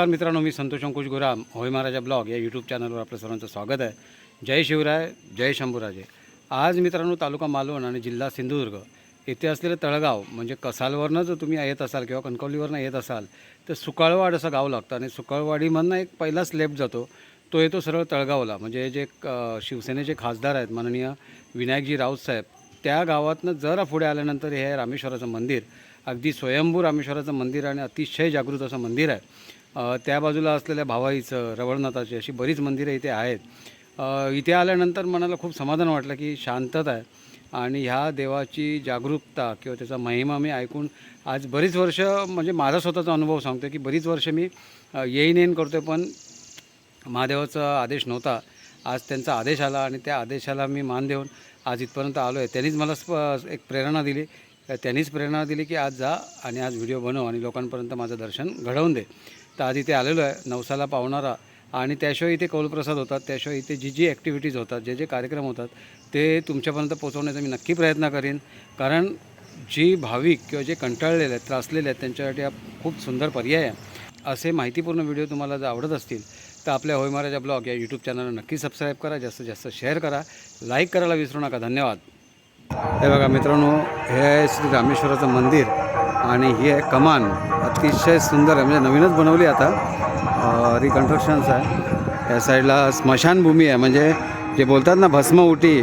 नमस्कार मित्रांनो मी संतोष अंकुश गुराम होय महाराजा ब्लॉग या यूट्यूब चॅनलवर आपलं सर्वांचं स्वागत आहे. जय शिवराय जय शंभूराजे. आज मित्रांनो तालुका मालवण आणि जिल्हा सिंधुदुर्ग येथे असलेलं तळगाव म्हणजे कसालवरनं जर तुम्ही येत असाल किंवा कणकवलीवरनं येत असाल तर सुकाळवाड असं गाव लागतं आणि सुकाळवाडीमधनं एक पहिला स्लेप जातो. तो येतो सरळ तळगावला. म्हणजे जे शिवसेनेचे खासदार आहेत माननीय विनायकजी राऊत साहेब त्या गावातनं जरा पुढे आल्यानंतर हे रामेश्वराचं मंदिर अगदी स्वयंभू रामेश्वराचं मंदिर आणि अतिशय जागृत असं मंदिर आहे. त्या बाजूला असलेल्या भावाईचं रवळनाथाची अशी बरीच मंदिरं इथे आहेत. इथे आल्यानंतर मनाला खूप समाधान वाटलं की शांतता आहे. आणि ह्या देवाची जागरूकता किंवा त्याचा महिमा मी ऐकून आज बरीच वर्ष म्हणजे माझा स्वतःचा अनुभव सांगतो की बरीच वर्ष मी येईन येईन करतो पण महादेवाचा आदेश नव्हता. आज त्यांचा आदेश आला आणि त्या आदेशाला मी मान देऊन आज इथपर्यंत आलो आहे त्यांनीच मला स्प एक प्रेरणा दिली. त्यांनीच प्रेरणा दिली की आज जा आणि आज व्हिडिओ बनव आणि लोकांपर्यंत माझं दर्शन घडवून दे. तर आज इथे आलेलो आहे नवसाला पावणारा. आणि त्याशिवाय इथे कौलप्रसाद होतात त्याशिवाय इथे जी जी ॲक्टिव्हिटीज होतात जे जे कार्यक्रम होतात ते तुमच्यापर्यंत पोहोचवण्याचा मी नक्की प्रयत्न करीन. कारण जी भाविक किंवा जे कंटाळलेले आहेत त्रासलेले आहेत त्यांच्यासाठी हा खूप सुंदर पर्याय आहे. असे माहितीपूर्ण व्हिडिओ तुम्हाला जर आवडत असतील तर आपल्या होय महाराजा ब्लॉग या यूट्यूब चॅनलला नक्की सबस्क्राईब करा जास्तीत जास्त शेअर करा. लाईक करायला विसरू नका. धन्यवाद. हे बघा मित्रांनो हे आहे श्री रामेश्वराचं मंदिर. आणि ही आहे कमान. अतिशय सुंदर आहे. म्हणजे नवीनच बनवली आता. रिकन्स्ट्रक्शन्स आहे. या साईडला स्मशानभूमी आहे. म्हणजे जे बोलतात ना भस्म उटी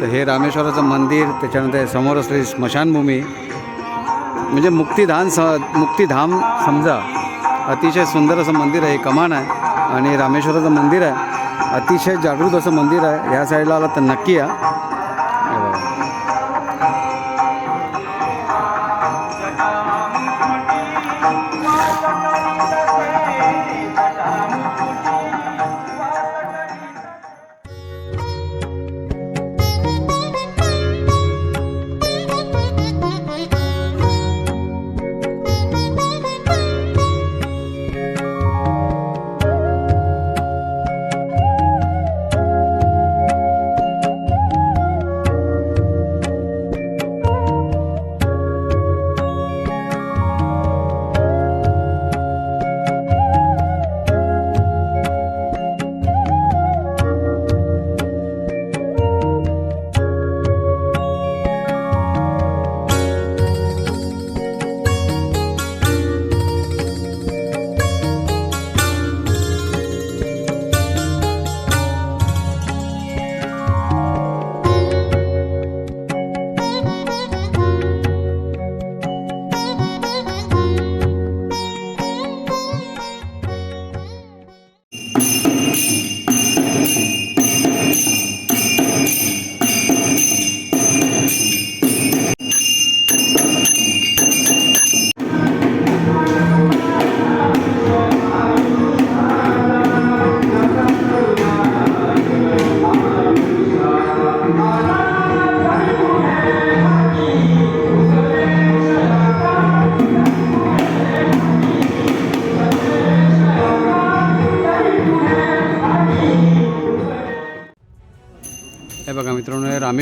तर हे रामेश्वराचं मंदिर त्याच्यानंतर समोर असलेली स्मशानभूमी म्हणजे मुक्तिधाम स मुक्तिधाम समजा. अतिशय सुंदर असं मंदिर आहे. हे कमान आहे. आणि रामेश्वराचं मंदिर आहे. अतिशय जागृत असं मंदिर आहे. ह्या साईडला आला तर नक्की या.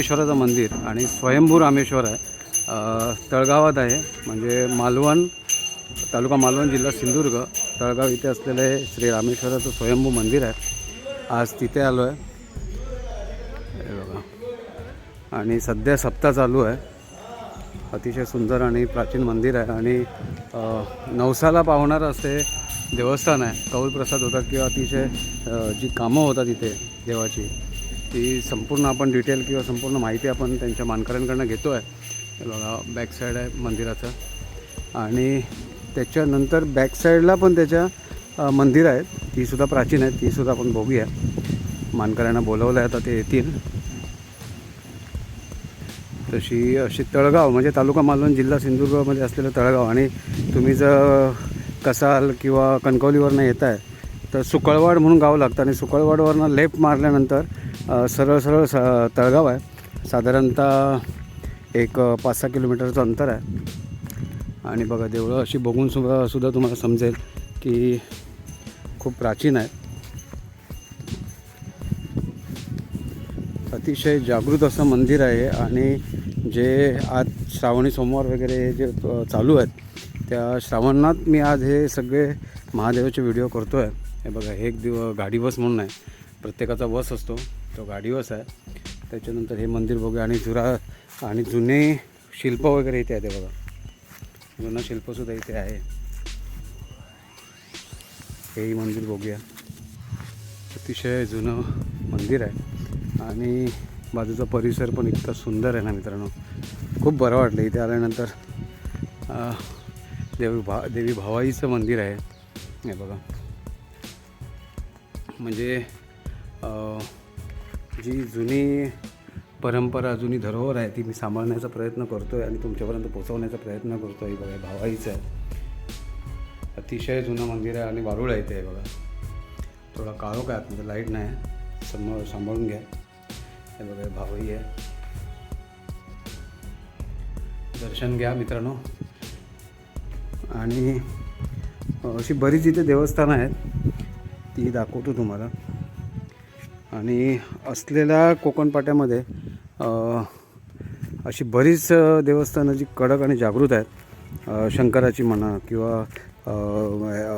रामेश्वराचं मंदिर आणि स्वयंभू रामेश्वर आहे. तळगावात आहे. म्हणजे मालवण तालुका मालवण जिल्हा सिंधुदुर्ग तळगाव इथे असलेलं हे श्री रामेश्वराचं स्वयंभू मंदिर आहे. आज तिथे आलो आहे. बघा. आणि सध्या सप्ताह चालू आहे. अतिशय सुंदर आणि प्राचीन मंदिर आहे. आणि नवसाला पावणारं असे देवस्थान आहे. कौल प्रसाद होतात किंवा अतिशय जी कामं होतात इथे देवाची ती संपूर्ण आपण डिटेल किंवा संपूर्ण माहिती आपण त्यांच्या मानकऱ्यांकडनं घेतो आहे बघा बॅक साईड आहे मंदिराचं. आणि त्याच्यानंतर बॅक साईडला पण त्याच्या मंदिर आहेत. तीसुद्धा प्राचीन आहेत. तीसुद्धा आपण बघूया. मानकऱ्यांना बोलवलं आहे आता ते येतील. तशी अशी तळगाव म्हणजे तालुका मालवण जिल्हा सिंधुदुर्गमध्ये असलेलं तळगाव. आणि तुम्ही जर कसाल किंवा कणकवलीवरनं येत आहे तर सुकळवाड म्हणून गाव लागतं आणि सुकळवाडवरनं लेफ्ट मारल्यानंतर सरळ सरळ स तळगाव आहे. साधारणतः एक पाच सहा किलोमीटरचं अंतर आहे. आणि बघा देवळं अशी बघून सुद्धा सुद्धा तुम्हाला समजेल की खूप प्राचीन आहे. अतिशय जागृत असं मंदिर आहे आणि जे आज श्रावणी सोमवार वगैरे जे चालू आहेत त्या श्रावणात मी आज हे सगळे महादेवाचे व्हिडिओ करतो आहे हे बघा हे एक दिव गाडी बस म्हणून आहे. प्रत्येकाचा बस असतो. तो गाडी बस आहे. त्याच्यानंतर हे मंदिर बघूया. आणि जुरा आणि जुने शिल्प वगैरे इथे आहे ते बघा. जुनं शिल्पसुद्धा इथे आहे. हेही मंदिर बघूया. अतिशय जुनं मंदिर आहे. आणि बाजूचा परिसर पण इतका सुंदर आहे ना मित्रांनो. खूप बरं वाटलं इथे आल्यानंतर. देवी भा देवी भावाईचं मंदिर आहे. हे बघा. म्हणजे जी जुनी परंपरा जुनी धरोहर आहे ती मी सांभाळण्याचा प्रयत्न करतो आहे आणि तुमच्यापर्यंत पोचवण्याचा प्रयत्न करतो आहे बघा भावाईचं आहे. अतिशय जुनं मंदिर आहे आणि वारुळ आहे ते बघा. थोडा काळोख आहे आतमध्ये लाइट नाही समोर सांभाळून घ्या. हे बघा हे भावई आहे. दर्शन घ्या मित्रांनो. आणि अशी बरीच इथे देवस्थानं आहेत. ती दाखवतो तुम्हाला. आणि असलेल्या कोकणपाट्यामध्ये अशी बरीच देवस्थानं जी कडक आणि जागृत आहेत शंकराची म्हणा किंवा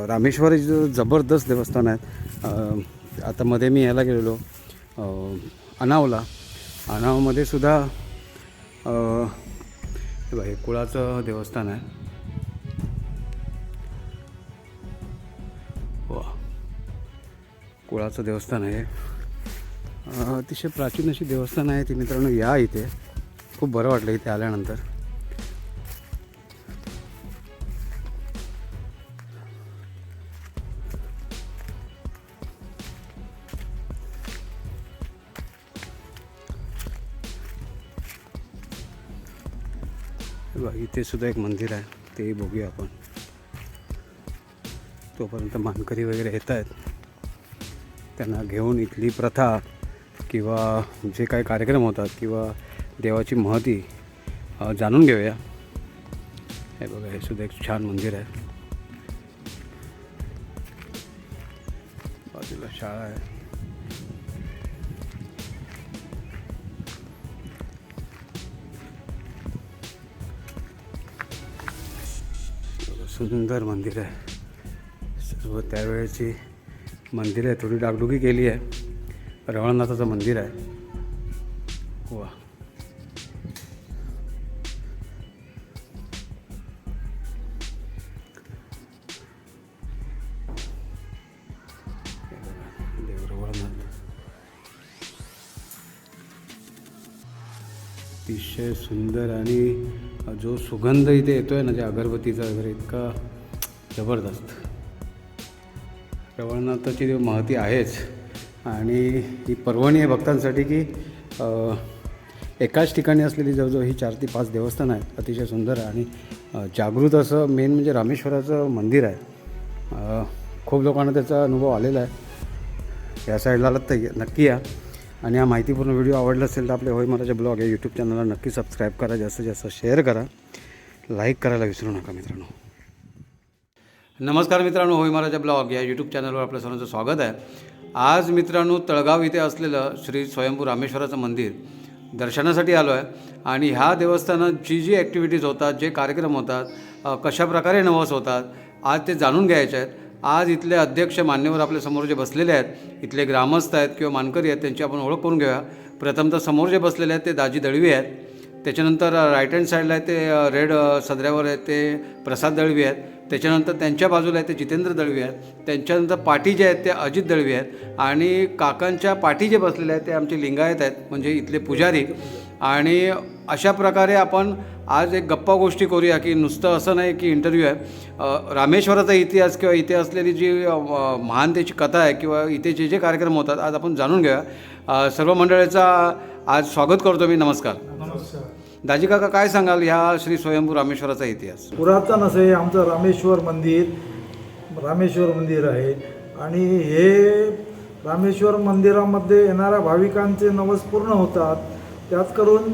रामेश्वरी जबरदस्त देवस्थान आहेत आता मध्ये मी याला गेलेलो अनावला. अनावमध्ये सुद्धा हे कुळाचं देवस्थान आहे. कुळाचं देवस्थान आहे. अतिशय प्राचीन अशी देवस्थान आहे ती मित्रांनो या इथे. खूप बरं वाटलं इथे आल्यानंतर. इथे सुद्धा एक मंदिर आहे तेही बघूया आपण. तोपर्यंत मानकरी वगैरे येत आहेत त्यांना घेऊन इथली प्रथा किंवा जे काही कार्यक्रम होतात किंवा देवाची महती जाणून घेऊया. हे बघा हे सुद्धा एक छान मंदिर आहे. बाजूला शाळा आहे. सुंदर मंदिर आहे. सर्व त्यावेळेची मंदिर आहे थोडी डागडुगी केली आहे. रवळनाथाचं मंदिर आहे. वा. देव अतिशय सुंदर आणि जो सुगंध इथे येतो आहे ना जे अगरबत्तीचा वगैरे इतका जबरदस्त. रवळनाथाची महती आहेच आणि ही पर्वणी आहे भक्तांसाठी की एकाच ठिकाणी असलेली जवळजवळ ही चार ते पाच देवस्थानं आहेत अतिशय सुंदर आणि जागृत असं मेन म्हणजे रामेश्वराचं मंदिर आहे. खूप लोकांना त्याचा अनुभव आलेला आहे. या साईडला आलात तर नक्की या. आणि हा माहितीपूर्ण व्हिडिओ आवडला असेल तर आपल्या होय मराठा ब्लॉग या यूट्यूब चॅनलला नक्की सबस्क्राईब करा जास्तीत जास्त शेअर करा. लाईक करायला विसरू नका मित्रांनो. नमस्कार मित्रांनो होय महाराजा ब्लॉग या यूट्यूब चॅनलवर आपल्या सर्वांचं स्वागत आहे. आज मित्रांनो तळगाव इथे असलेलं श्री स्वयंभू रामेश्वराचं मंदिर दर्शनासाठी आलो आहे आणि ह्या देवस्थानात जी जी ॲक्टिव्हिटीज होतात जे कार्यक्रम होतात कशाप्रकारे नवस होतात आज ते जाणून घ्यायचे आहेत. आज इथले अध्यक्ष मान्यवर आपल्यासमोर जे बसलेले आहेत इथले ग्रामस्थ आहेत किंवा मानकरी आहेत त्यांची आपण ओळख करून घेऊया. प्रथमतः समोर जे बसलेले आहेत ते दाजी दळवी आहेत. त्याच्यानंतर राईट हँड साईडला आहे ते रेड सदऱ्यावर आहे ते प्रसाद दळवी आहेत. त्याच्यानंतर त्यांच्या बाजूला आहे ते जितेंद्र दळवी आहेत. त्यांच्यानंतर पाठी जे आहेत ते अजित दळवी आहेत. आणि काकांच्या पाठी जे बसलेले आहेत ते आमचे लिंगायत आहेत म्हणजे इथले पुजारी. आणि अशा प्रकारे आपण आज एक गप्पा गोष्टी करूया की नुसतं असं नाही की इंटरव्ह्यू आहे. रामेश्वराचा इतिहास किंवा इथे असलेली जी महानतेची महान त्याची कथा आहे किंवा इथे जे जे कार्यक्रम होतात आज आपण जाणून घेऊया. सर्व मंडळीचा आज स्वागत करतो मी. नमस्कार. नमस्कार. दाजी काका काय सांगाल? ह्या श्री स्वयंभू रामेश्वराचा इतिहास. पुरातन असं हे आमचं रामेश्वर मंदिर रामेश्वर मंदिर आहे. आणि हे रामेश्वर मंदिरामध्ये येणाऱ्या भाविकांचे नवस पूर्ण होतात. त्याच करून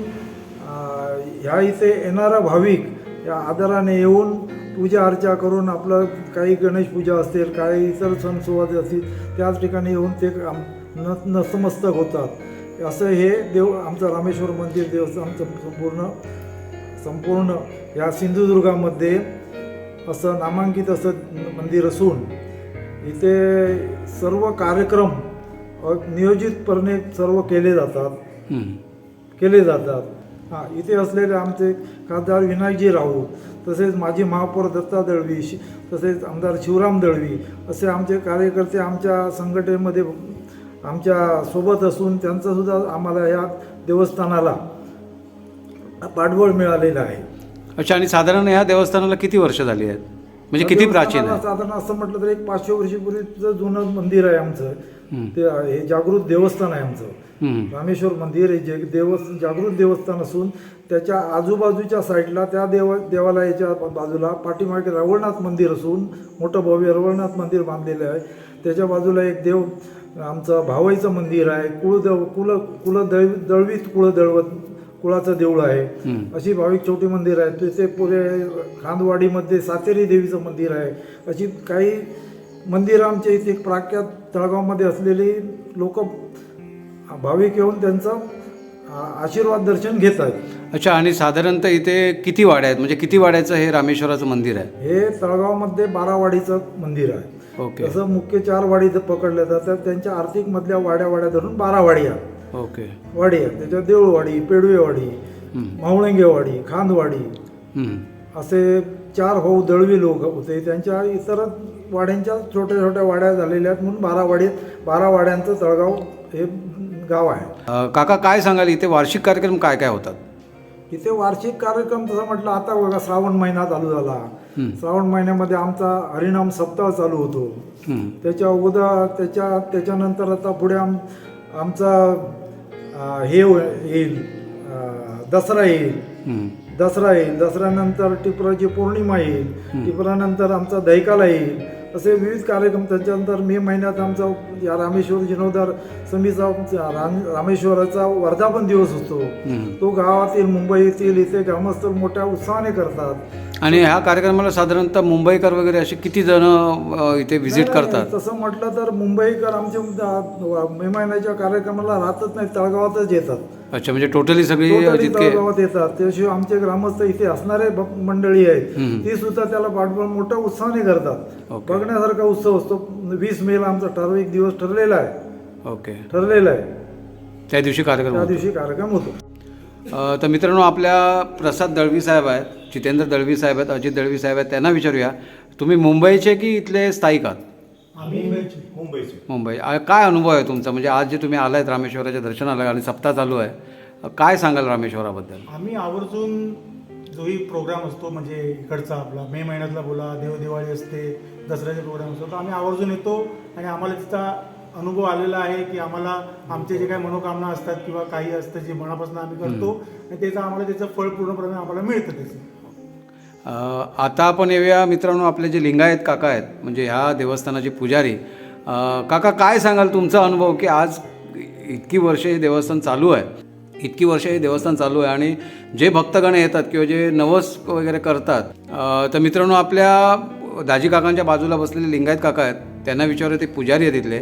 ह्या इथे येणारा भाविक या आदराने येऊन पूजा अर्चा करून आपलं काही गणेश पूजा असतील काही इतर सण सुवाद असतील त्याच ठिकाणी येऊन ते न नतमस्तक होतात. असं हे देव आमचं रामेश्वर मंदिर देवस्थान संपूर्ण संपूर्ण या सिंधुदुर्गामध्ये असं नामांकित असं मंदिर असून इथे सर्व कार्यक्रम नियोजितपणे सर्व केले जातात. केले जातात हां इथे असलेले आमचे खासदार विनायकजी राऊत तसेच माजी महापौर दत्ता दळवी तसेच आमदार शिवराम दळवी असे आमचे कार्यकर्ते आमच्या संघटनेमध्ये आमच्यासोबत असून त्यांचासुद्धा आम्हाला या देवस्थानाला पाठबळ मिळालेलं आहे. अच्छा आणि साधारण ह्या देवस्थानाला किती वर्ष झाली आहेत? म्हणजे किती प्राचीन आहे? साधारण असं म्हटलं तर एक पाचशे वर्षीपूर्वीचं जुनं मंदिर आहे आमचं. ते हे जागृत देवस्थान आहे आमचं. रामेश्वर मंदिर हे जे देव जागृत देवस्थान असून त्याच्या आजूबाजूच्या साईडला त्या देव देवालयाच्या बाजूला पाठीमागे रवळनाथ मंदिर असून मोठं भव्य रवळनाथ मंदिर बांधलेलं आहे. त्याच्या बाजूला एक देव आमचं भावाईचं मंदिर आहे कुळदेव कुल कुलदैव दळवीत कुळदळवत कुळाचं देऊळ आहे. अशी भाविक छोटी मंदिर आहेत तिथे पुढे खांदवाडीमध्ये सातेरी देवीचं मंदिर आहे. अशी काही मंदिरं आमच्या इथे प्राख्यात तळगावमध्ये असलेली लोक भाविक येऊन त्यांचं आशीर्वाद दर्शन घेत आहेत. अच्छा आणि साधारणतः इथे किती वाड्या आहेत? म्हणजे किती वाड्याचं हे रामेश्वराचं मंदिर आहे? हे तळगावमध्ये बारावाडीचं मंदिर आहे. ओके. तसं मुख्य चार वाडी जर पकडल्या जातात त्यांच्या आर्थिक मधल्या वाड्या वाड्या धरून बारा वाडी आहे ओके. वाडी आहे. त्याच्यात देऊळवाडी पेडवेवाडी हं. मावळंगेवाडी खांदवाडी हं. असे चार भाऊ दळवी लोक होते. त्यांच्या इतर वाड्यांच्या छोट्या छोट्या वाड्या झालेल्या आहेत म्हणून बारा वाडी बारा वाड्यांचं तळगाव हे गाव आहे. काका काय सांगाल? इथे वार्षिक कार्यक्रम काय काय होतात? इथे वार्षिक कार्यक्रम तसं म्हटलं आता बघा श्रावण महिना चालू झाला. श्रावण महिन्यामध्ये आमचा हरिनाम सप्ताह चालू होतो. त्याच्या अगोदर त्याच्या त्याच्यानंतर आता पुढे आम आमचा हे येईल. दसरा येईल. दसरा येईल. दसऱ्यानंतर टिपराची पौर्णिमा येईल. टिपरानंतर आमचा दैकाला येईल. असे विविध कार्यक्रम त्याच्यानंतर मे महिन्यात आमचा या रामेश्वर जीर्णोद्धार समितीचा राम रामेश्वराचा वर्धापन दिवस असतो. तो गावातील मुंबईतील इथे ग्रामस्थ मोठ्या उत्साहाने करतात. आणि ह्या कार्यक्रमाला साधारणतः मुंबईकर वगैरे असे किती जण इथे व्हिजिट करतात? तसं म्हटलं तर मुंबईकर आमच्या अं, मे महिन्याच्या कार्यक्रमाला राहतच नाही तळगावातच येतात. अच्छा म्हणजे टोटली सगळी Totally जितके येतात. त्याशिवाय आमचे ग्रामस्थ इथे असणारे भ- मंडळी आहेत. ती सुद्धा त्याला पाठबळ मोठ्या उत्साहाने करतात. ओके. बघण्यासारखा उत्सव असतो. वीस मेला आमचा ठराविक दिवस ठरलेला आहे. ओके ठरलेला आहे. त्या दिवशी कार्यक्रम त्या होतो. दिवशी कार्यक्रम होतो. अ, तर मित्रांनो आपल्या प्रसाद दळवी साहेब आहेत जितेंद्र दळवी साहेब आहेत अजित दळवी साहेब आहेत त्यांना विचारूया तुम्ही मुंबईचे की इथले स्थायिक आहात? मुंबईचे. मुंबई. आ- काय अनुभव आहे तुमचा? म्हणजे आज जे तुम्ही आलायत रामेश्वराच्या दर्शनाला आणि सप्ताह चालू आहे काय सांगाल रामेश्वराबद्दल? आम्ही आवर्जून जोही प्रोग्राम असतो म्हणजे इकडचा आपला. मे महिन्यातला बोला देवदिवाळी असते दसऱ्याचे प्रोग्राम असतो. तर आम्ही आवर्जून येतो आणि आम्हाला तिचा अनुभव आलेला आहे की आम्हाला आमचे जे काही मनोकामना असतात किंवा काही असतं जे मनापासून आम्ही करतो आणि त्याचं आम्हाला त्याचं फळ पूर्णपणे आम्हाला मिळतं त्याचं. आता आपण येऊया मित्रांनो आपले जे लिंगायत काका आहेत म्हणजे ह्या देवस्थानाचे पुजारी. काका काय सांगाल तुमचा अनुभव की आज इतकी वर्षे हे देवस्थान चालू आहे. इतकी वर्षे हे देवस्थान चालू आहे आणि जे भक्तगण येतात किंवा जे नवस वगैरे करतात तर मित्रांनो आपल्या दाजी काकांच्या बाजूला बसलेले लिंगायत काका आहेत त्यांना विचारू ते पुजारी आहेत तिथले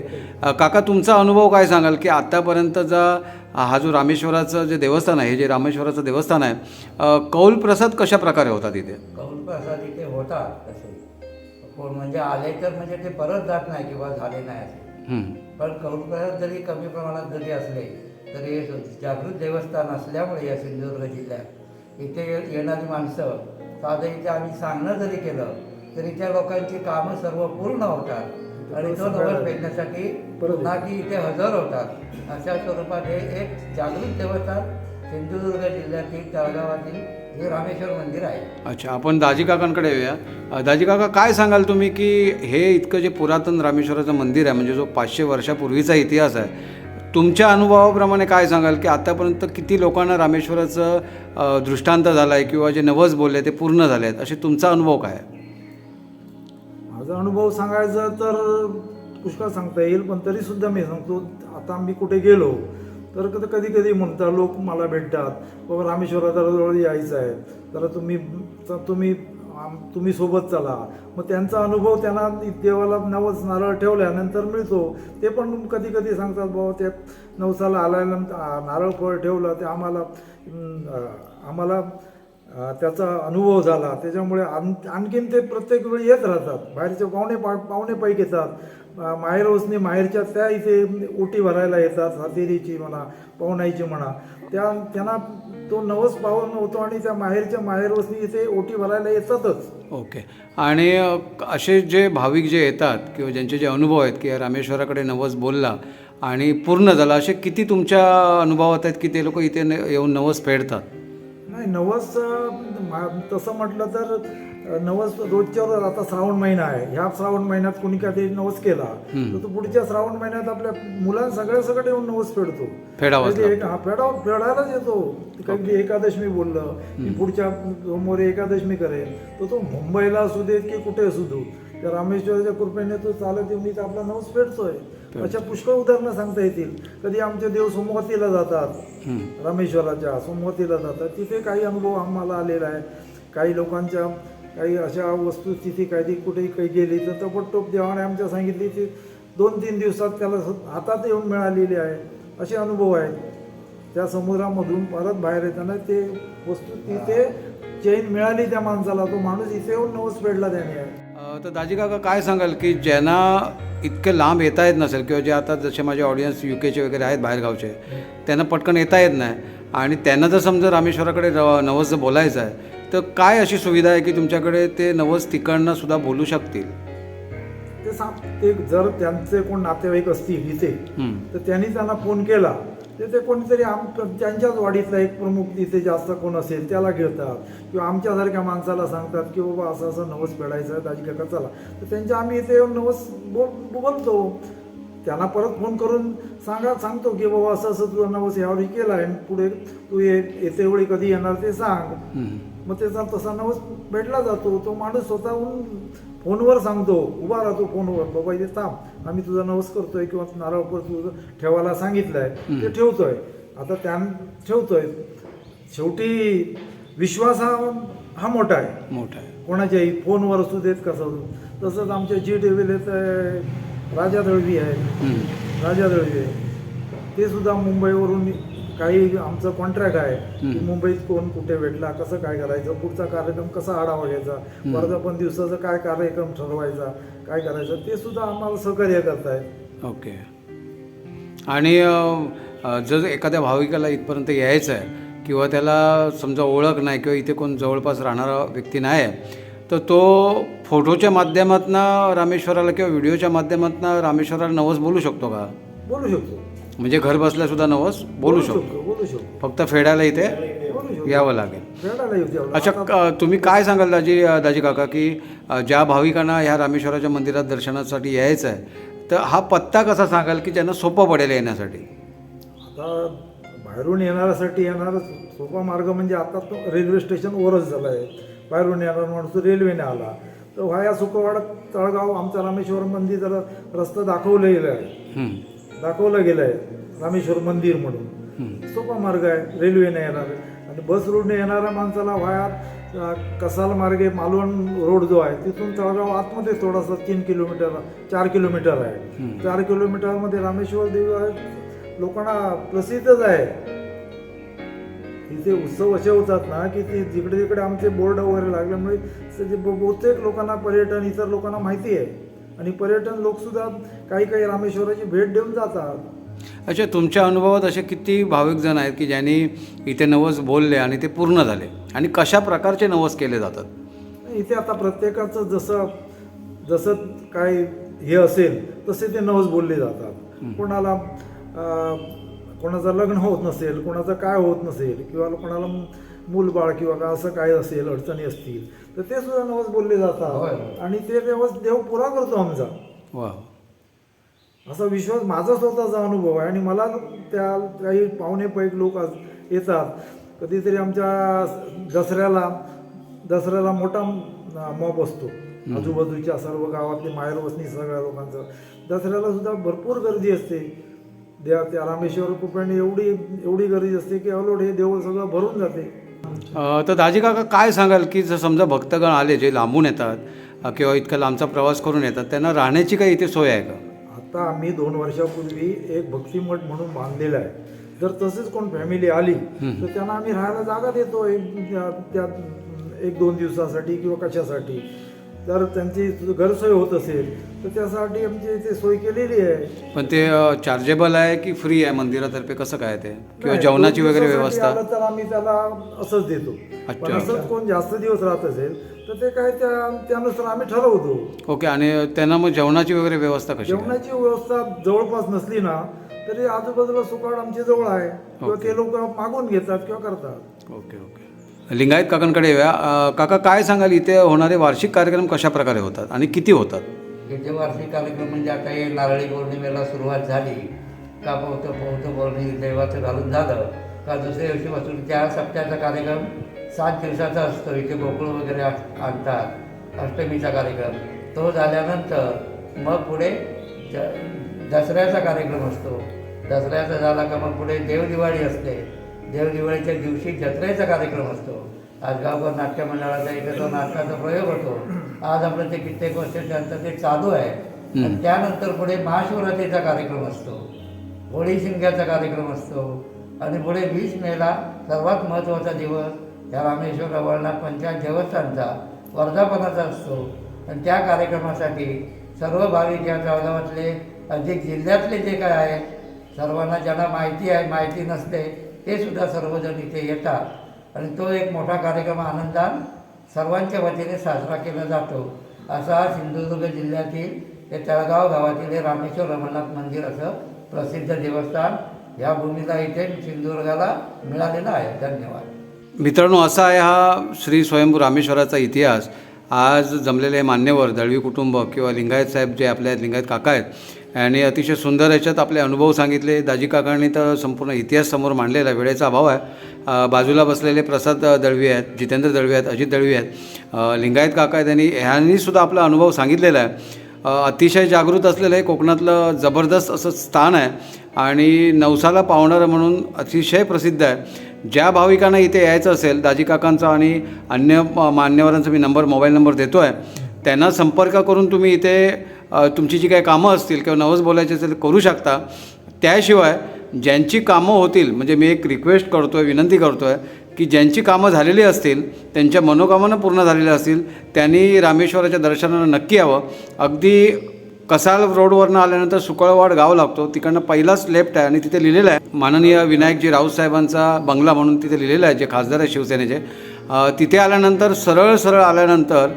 काका तुमचा अनुभव काय सांगाल की आत्तापर्यंतचा हा जो रामेश्वराचं जे देवस्थान आहे हे जे रामेश्वराचं देवस्थान आहे कौल प्रसाद कशा प्रकारे होता तिथे कौल प्रसाद इथे होतात तसे. कोण म्हणजे आले तर म्हणजे ते परत जात नाही किंवा झाले नाही असे. हं. पण कौल प्रसाद जरी कमी प्रमाणात जरी असले तरी हे जागृत देवस्थान असल्यामुळे या सिंधुदुर्ग जिल्ह्यात इथे येणारी माणसं साधं इथे आम्ही सांगणं जरी केलं तरी त्या लोकांची कामं सर्व पूर्ण होतात. आणि तो नवस पुन्हा ती इथे हजर होतात. अशा स्वरूपात हे एक जागृत देवस्थान सिंधुदुर्ग जिल्ह्यातील तळगावातील हे रामेश्वर मंदिर आहे. अच्छा आपण दाजी काकांकडे येऊया. दाजी काका काय सांगाल तुम्ही की हे इतकं जे पुरातन रामेश्वराचं मंदिर आहे म्हणजे जो पाचशे वर्षापूर्वीचा इतिहास आहे तुमच्या अनुभवाप्रमाणे काय सांगाल की आतापर्यंत किती लोकांना रामेश्वराचं दृष्टांत झाला आहे किंवा जे नवस बोलले ते पूर्ण झाले आहेत असे तुमचा अनुभव काय आहे? माझा अनुभव सांगायचा तर पुष्कळ सांगता येईल पण तरी सुद्धा मी सांगतो आता आम्ही कुठे गेलो तर कधी कधी म्हणतात लोक मला भेटतात बाबा रामेश्वराजवळ यायचं आहे तर तुम्ही तुम्ही आम- तुम्ही सोबत चला. मग त्यांचा अनुभव त्यांना देवाला नवस नारळ ठेवल्यानंतर मिळतो. ते पण कधी कधी सांगतात बाबा त्या नवसाला आल्यानंतर नारळ फळ ठेवलं ते आम्हाला आम्हाला त्याचा अनुभव झाला. त्याच्यामुळे आण आणखीन ते प्रत्येक वेळी येत राहतात. बाहेरचे पाहुणे पा पाहुणे पैक येतात. माहेर वसनी माहेरच्या त्या इथे ओटी भरायला येतात. हातेरीची म्हणा पाहुणाईची म्हणा. त्या त्यांना तो नवस पावन होतो आणि त्या माहेरच्या माहेर वसनी इथे ओटी भरायला येतातच. ओके. आणि असे जे भाविक जे येतात किंवा ज्यांचे जे अनुभव आहेत की रामेश्वराकडे नवस बोलला आणि पूर्ण झाला असे किती तुमच्या अनुभवात आहेत की ते लोक इथे न- येऊन नवस फेडतात? नाही नवस तसं म्हटलं तर नवस रोजच्या रोज आता श्रावण महिना आहे. ह्या श्रावण महिन्यात कोणी काहीतरी नवस केला तर तो पुढच्या श्रावण महिन्यात आपल्या मुलां सगळ्या सगळं येऊन नवस फेडतो. एक- हा, फेडाव फेडायलाच येतो. कधी एकादशी बोललं की पुढच्या सोमवारी एकादशी करेल तर तो मुंबईला असू देत की कुठे असू दे त्या रामेश्वराच्या कृपेने तो चालत येऊन इथं आपला नवस फेडतोय. अशा पुष्कळ उदाहरणं सांगता येतील. कधी आमचे देव सोमवतीला जातात. रामेश्वराच्या सोमवतीला जातात. तिथे काही अनुभव आम्हाला आलेला आहे. काही लोकांच्या काही अशा वस्तू तिथे काही कुठेही काही गेली तर तपटोप देवाने आमच्या सांगितली ती दोन तीन दिवसात त्याला हातात येऊन मिळालेली आहे. असे अनुभव आहेत. त्या समुद्रामधून परत बाहेर येताना ते वस्तू तिथे चैन मिळाली त्या माणसाला तो माणूस इथे येऊन नवस फेडला त्याने. तर दाजी काका काय सांगाल की ज्यांना इतके लांब येता येत नसेल किंवा जे आता जसे माझे ऑडियन्स यू केचे वगैरे आहेत बाहेरगावचे त्यांना पटकन येता येत नाही. आणि त्यांना जर समजा रामेश्वराकडे नवस जर बोलायचं आहे तर काय अशी सुविधा आहे की तुमच्याकडे ते नवस तिकडनं सुद्धा बोलू शकतील? ते सांग ते जर त्यांचे कोण नातेवाईक असतील इथे. तर त्यांनी त्यांना फोन केला. तर ते कोणीतरी आम त्यांच्याच वाडीतला एक प्रमुख तिथे जास्त कोण असेल त्याला घेतात. किंवा आमच्यासारख्या माणसाला सांगतात की बाबा असं असं नवस फेडायचं आहे. दाजी काका चला. तर त्यांच्या आम्ही इथे येऊन नवस बोल बोलतो. त्यांना परत फोन करून सांगा सांगतो की बाबा असं असं तुझा नवस यावेळी केला आहे पुढे तू येते वेळी कधी येणार ते सांग. मग त्याचा तसा नवस भेटला जातो. तो माणूस स्वतःहून फोनवर सांगतो. उभा राहतो फोनवर. बाबा इथे थांब. आम्ही तुझा नवस करतोय किंवा नारळ पर तुझं ठेवायला सांगितलंय ते ठेवतोय. आता त्या ठेवतोय. शेवटी विश्वास हा हा मोठा आहे. मोठं आहे. कोणाच्याही फोनवर असू देत कसं. तसंच आमच्या जी टीव्हीला राजा दळवी आहे. हं. राजा दळवी आहे. ते सुद्धा मुंबईवरून काही आमचं कॉन्ट्रॅक्ट आहे की मुंबईत कोण कुठे भेटला कसं काय करायचं पुढचा कार्यक्रम कसा आढावा घ्यायचा वर्धापन दिवसाचा काय कार्यक्रम ठरवायचा काय करायचं ते सुद्धा आम्हाला सहकार्य करतायत. ओके. आणि जर एखाद्या भाविकाला इथपर्यंत यायचं आहे किंवा त्याला समजा ओळख नाही किंवा इथे कोण जवळपास राहणारा व्यक्ती नाही आहे तर तो फोटोच्या माध्यमातून रामेश्वराला किंवा व्हिडिओच्या माध्यमातून रामेश्वराला नवस बोलू शकतो का? बोलू शकतो. म्हणजे घर बसल्या सुद्धा नवस बोलू शकतो. बोलू शकतो. फक्त फेडायला इथे यावं लागेल. अच्छा क- तुम्ही काय सांगाल दाजी दाजी काका की अ, ज्या भाविकांना ह्या रामेश्वराच्या मंदिरात दर्शनासाठी यायचं आहे तर हा पत्ता कसा सांगाल की ज्यांना सोपं पडेल येण्यासाठी? आता बाहेरून येणाऱ्यासाठी येणारा सोपा मार्ग म्हणजे आता तो रेल्वे स्टेशनवरच झाला आहे बाहेरून येणारा माणूस रेल्वेने आला. तर व्हाया सुखवाडा तळगाव आमचा रामेश्वर मंदिर जरा रस्ता दाखवला गेला आहे. दाखवलं गेलं आहे रामेश्वर मंदिर म्हणून. सोपा मार्ग आहे रेल्वेने येणार आणि बस रोडने येणाऱ्या माणसाला व्हाया अ, कसाल मार्गे मालवण रोड जो आहे तिथून तळगाव आतमध्ये थोडासा तीन किलोमीटर चार किलोमीटर आहे. चार किलोमीटरमध्ये रामेश्वर देव आहे. लोकांना प्रसिद्धच आहे. इथे उत्सव असे होतात ना की ते जिकडे तिकडे आमचे बोर्ड वगैरे लागल्यामुळे बहुतेक लोकांना पर्यटन इतर लोकांना माहिती आहे. आणि पर्यटन लोकसुद्धा काही काही रामेश्वराची भेट देऊन जातात. अच्छा तुमच्या अनुभवात असे किती भाविक जण आहेत की ज्यांनी इथे नवस बोलले आणि ते पूर्ण झाले? आणि कशा प्रकारचे नवस केले जातात? इथे आता प्रत्येकाचं जसं जसं काय हे असेल तसे ते नवस बोलले जातात. कोणाला कोणाचं लग्न होत नसेल कोणाचं काय होत नसेल किंवा कोणाला मूल बाळ किंवा काय असं काय असेल अडचणी असतील तर ते सुद्धा नवस बोलले. जातात. आणि ते नवस देव पुरा करतो आमचा. वा. असा विश्वास माझा स्वतःचा अनुभव आहे. आणि मला त्या काही पाहुणे पैक लोक आज येतात. कधीतरी आमच्या दसऱ्याला दसऱ्याला मोठा मॉब असतो. आजूबाजूच्या सर्व गावातली माहेर वसनी सगळ्या लोकांचं. दसऱ्याला सुद्धा भरपूर गर्दी असते. देवा त्या रामेश्वर कृपेने एवढी एवढी गर्दी असते की अलोट हे देव सगळं भरून जाते. तर दाजी काका काय सांगाल की जर समजा भक्तगण आले जे लांबून येतात किंवा इतका लांबचा प्रवास करून येतात त्यांना राहण्याची काही इथे सोय आहे का? आता आम्ही दोन वर्षापूर्वी एक भक्तिमठ म्हणून बांधलेला आहे. जर तसेच कोण फॅमिली आली तर त्यांना आम्ही राहायला जागा देतो एक त्या एक दोन दिवसासाठी किंवा कशासाठी. जर त्यांची गैरसोय होत असेल तर त्यासाठी आमची इथे सोय केलेली आहे. पण ते चार्जेबल आहे की फ्री आहे मंदिरातर्फे? कसं काय ते? किंवा जेवणाची वगैरे व्यवस्था? आलं तर आम्ही त्याला असंच देतो. पण. असंच कोण जास्त दिवस राहत असेल तर ते काय त्या त्यानुसार आम्ही ठरवतो. ओके आणि त्यांना मग जेवणाची वगैरे व्यवस्था कशी? जेवणाची व्यवस्था जवळपास नसली ना तरी आजूबाजूला सुकाड आमची जवळ आहे. किंवा ते लोक मागून घेतात किंवा करतात. Okay okay. लिंगायत काकांकडे येऊया. काका काय सांगाल? इथे होणारे वार्षिक कार्यक्रम कशा प्रकारे होतात आणि किती होतात? इथे वार्षिक कार्यक्रम म्हणजे आता हे नारळी पौर्णिमेला सुरुवात झाली. का पोहतं पोहतं पौर्णिमे देवाचं घालून झालं? का दुसऱ्या दिवशीपासून त्या सप्त्याचा कार्यक्रम सात दिवसाचा असतो. इथे गोकुळ वगैरे आणतात. अष्टमीचा कार्यक्रम. तो झाल्यानंतर मग पुढे दसऱ्याचा कार्यक्रम असतो. दसऱ्याचा झाला का मग पुढे देवदिवाळी असते. देवदिवाळीच्या दिवशी जत्रेचा कार्यक्रम असतो. आज गावभर नाट्य मंडळाचा तो नाटकाचा प्रयोग होतो. आज आपलं ते कित्येक वर्षाच्यानंतर ते चालू आहे. आणि त्यानंतर पुढे महाशिवरात्रीचा कार्यक्रम असतो. होळी शिमग्याचा कार्यक्रम असतो. आणि पुढे वीस मेला सर्वात महत्त्वाचा दिवस या रामेश्वर अवळनाथ पंचायत देवस्थानचा वर्धापनाचा असतो. आणि त्या कार्यक्रमासाठी सर्व भाविक या गावातले अधिक जिल्ह्यातले जे काय आहेत सर्वांना ज्यांना माहिती आहे माहिती नसते ते सुद्धा सर्वजण इथे येतात. आणि तो एक मोठा कार्यक्रम आनंदान सर्वांच्या वतीने साजरा केला जातो. असा हा सिंधुदुर्ग जिल्ह्यातील हे तळगाव गावातील हे रामेश्वर रमणनाथ मंदिर असं प्रसिद्ध देवस्थान या भूमीला इथे सिंधुदुर्गाला मिळालेला आहे. धन्यवाद. मित्रांनो असा आहे हा श्री स्वयंभू रामेश्वराचा इतिहास. आज जमलेले मान्यवर दळवी कुटुंब किंवा लिंगायत साहेब जे आपले आहेत लिंगायत काका आहेत आणि अतिशय सुंदर याच्यात आपले अनुभव सांगितले. दाजी काकांनी तर संपूर्ण इतिहास समोर मांडलेला आहे वेळेचा अभाव आहे. बाजूला बसलेले प्रसाद दळवी आहेत जितेंद्र दळवी आहेत अजित दळवी आहेत. लिंगायत काका आहेत त्यांनी ह्यांनी सुद्धा आपला अनुभव सांगितलेला आहे. अतिशय जागृत असलेलं हे कोकणातलं जबरदस्त असं स्थान आहे आणि नवसाला पावणारं म्हणून अतिशय प्रसिद्ध आहे. ज्या भाविकांना इथे यायचं असेल दाजी काकांचा आणि अन्य मान्यवरांचा मी नंबर मोबाईल नंबर देतो आहे त्यांना संपर्क करून तुम्ही इथे तुमची जी काही कामं असतील किंवा नवस बोलायचे असेल करू शकता. त्याशिवाय ज्यांची कामं होतील म्हणजे मी एक रिक्वेस्ट करतो आहे विनंती करतो आहे की ज्यांची कामं झालेली असतील त्यांच्या मनोकामना पूर्ण झालेल्या असतील त्यांनी रामेश्वराच्या दर्शनाला नक्की यावं. अगदी कसाल रोडवरनं आल्यानंतर सुकळवाड गाव लागतो तिकडनं पहिलाच लेफ्ट आहे आणि तिथे लिहिलेलं आहे. माननीय विनायकजी राऊत साहेबांचा बंगला म्हणून तिथे लिहिलेलं आहे जे खासदार आहे शिवसेनेचे. तिथे आल्यानंतर सरळ सरळ आल्यानंतर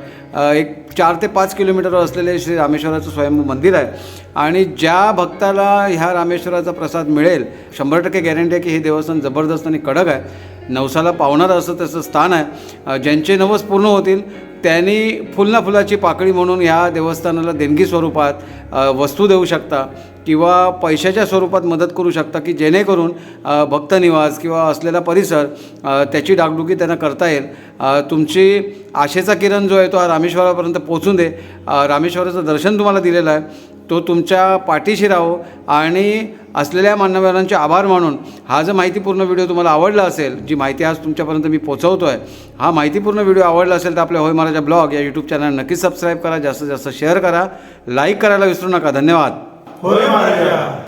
एक चार ते पाच किलोमीटरवर असलेले श्री रामेश्वराचं स्वयंभू मंदिर आहे. आणि ज्या भक्ताला ह्या रामेश्वराचा प्रसाद मिळेल शंभर टक्के गॅरंटी आहे की हे देवस्थान जबरदस्त आणि कडक आहे. नवसाला पावणारं असं त्याचं स्थान आहे. ज्यांचे नवस पूर्ण होतील त्यांनी फुलना फुलाची पाकळी म्हणून ह्या देवस्थानाला देणगी स्वरूपात वस्तू देऊ शकता किंवा पैशाच्या स्वरूपात मदत करू शकता की जेणेकरून भक्तनिवास किंवा असलेला परिसर त्याची डागडुगी त्यांना करता येईल. तुमची आशेचा किरण जो आहे तो हा रामेश्वरापर्यंत पोचून दे. रामेश्वराचं दर्शन तुम्हाला दिलेलं आहे. तो तुमच्या पाठीशी राहो आणि असलेल्या मान्यवरांचे आभार मानून हा जर माहितीपूर्ण व्हिडिओ तुम्हाला आवडला असेल जी माहिती आज तुमच्यापर्यंत मी पोचवतो आहे हा माहितीपूर्ण व्हिडिओ आवडला असेल तर आपल्या होय महाराजा ब्लॉग या यूट्यूब चॅनल नक्कीच सबस्क्राईब करा जास्तीत जास्त शेअर करा लाईक करायला विसरू नका. धन्यवाद. होय महाराजा.